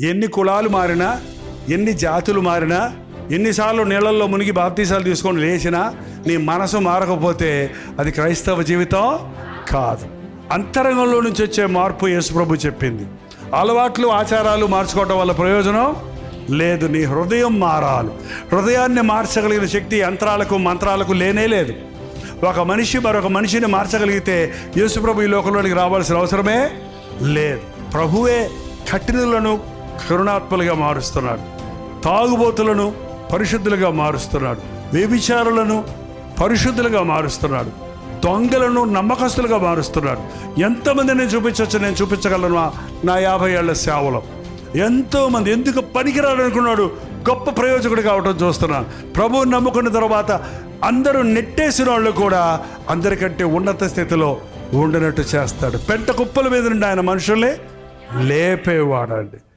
ఎన్ని కులాలు మారినా ఎన్ని జాతులు మారినా ఎన్నిసార్లు నీళ్ళల్లో మునిగి బాప్తీసాలు తీసుకొని లేచినా నీ మనసు మారకపోతే అది క్రైస్తవ జీవితం కాదు. అంతరంగంలో నుంచి వచ్చే మార్పు యేసుప్రభు చెప్పింది. అలవాట్లు ఆచారాలు మార్చుకోవటం వల్ల ప్రయోజనం లేదు. నీ హృదయం మారాలి. హృదయాన్ని మార్చగలిగిన శక్తి యంత్రాలకు మంత్రాలకు లేనే లేదు. ఒక మనిషి మరొక మనిషిని మార్చగలిగితే యేసుప్రభు ఈ లోకంలోనికి రావాల్సిన అవసరమే లేదు. ప్రభువే కఠినలను కరుణాత్మలుగా మారుస్తున్నాడు. తాగుబోతులను పరిశుద్ధులుగా మారుస్తున్నాడు. వ్యభిచారులను పరిశుద్ధులుగా మారుస్తున్నాడు. దొంగలను నమ్మకస్తులుగా మారుస్తున్నాడు. ఎంతమంది నేను చూపించవచ్చు నేను చూపించగలను? నా- యాభై ఏళ్ళ సేవలో. ఎంతోమంది ఎందుకు పనికిరాడు అనుకున్నాడు? గొప్ప ప్రయోజకుడు కావటం చూస్తున్నాను ప్రభువు నమ్ముకున్న తర్వాత అందరూ నెట్టేసిన వాళ్ళు కూడా అందరికంటే ఉన్నత స్థితిలో ఉండినట్టు చేస్తాడు. పెంట కుప్పల మీద నుండి ఆయన మనుషులే లేపేవాడండి.